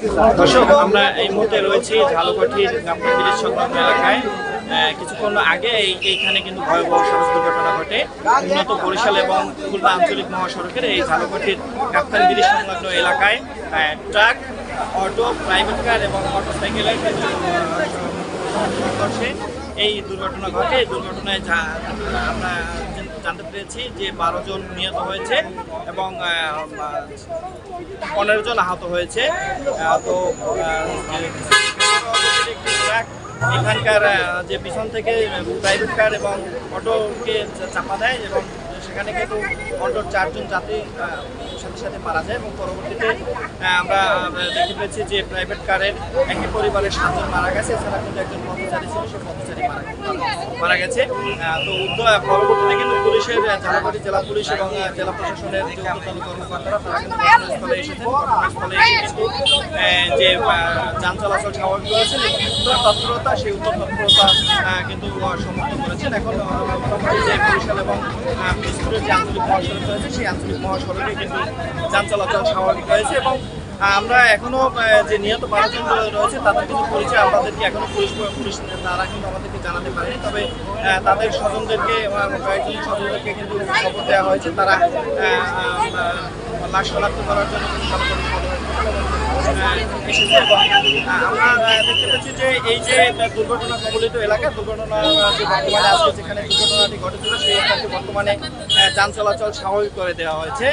দর্শক, আমরা এই মুহূর্তে রয়েছি ঝালকাঠির গাবতলী ব্রিজ এলাকায়। কিছুক্ষণ আগে এই এইখানে কিন্তু ভয়াবহ সড়ক দুর্ঘটনা ঘটে। উন্নত বরিশাল এবং খুলনা আঞ্চলিক মহাসড়কের এই ঝালকাঠির ব্রিজ সংলগ্ন এলাকায় ট্রাক, অটো, প্রাইভেট কার এবং মোটরসাইকেলের সংঘর্ষে এই দুর্ঘটনা ঘটে। এই দুর্ঘটনায় আমরা জানতে পেরেছি যে বারো জন নিহত হয়েছে এবং পনেরো জন আহত হয়েছে। তো এখানকার যে পিছন থেকে প্রাইভেট কার এবং অটোকে চাপা দেয় এবং সেখানে কিন্তু অটোর চারজন যাত্রী সাথে সাথে মারা যায় এবং পরবর্তীতে আমরা দেখতে পেয়েছি যে প্রাইভেট কারের একই পরিবারের সাতজন মারা গেছে। এছাড়া কিন্তু একজন কর্মচারী ছিল সে পথচারী মারা মারা গেছে। তো উদ্যোগ পরবর্তীতে কিন্তু পুলিশের আহ, জেলা পুলিশ এবং জেলা প্রশাসনের যে ঊর্ধ্বতন কর্মকর্তারা তারা কিন্তু ঘটনাস্থলে এসেছেন। ঘটনাস্থলে এসে যে যান চলাচল স্বাভাবিক উত্তর তৎপরতা সেই উত্তর তৎপরতা কিন্তু সমর্থন করেছেন। এখন যে বরিশাল এবং আহ, পিরোজপুরের যে আঞ্চলিক মহাসড়ক রয়েছে সেই আঞ্চলিক মহাসড়কে কিন্তু যান চলাচল স্বাভাবিক হয়েছে এবং আমরা এখনও আহ, যে নিহত বারোজন রয়েছে তাদের কিন্তু পরিচয় আমাদেরকে এখনও পুলিশ পুলিশ তারা কিন্তু আমাদেরকে জানাতে পারেনি। তবে তাদের স্বজনদেরকে কয়েকজন স্বজনদেরকে কিন্তু খবর দেওয়া হয়েছে। তারা লাশ শনাক্ত করার জন্য দেখতে পাচ্ছি যে এই যে দুর্ঘটনা কবলিত এলাকা, দুর্ঘটনা যে বর্তমানে আজকে যেখানে দুর্ঘটনাটি ঘটেছিল, সেই এলাকাটি বর্তমানে যান চলাচল স্বাভাবিক করে দেওয়া হয়েছে।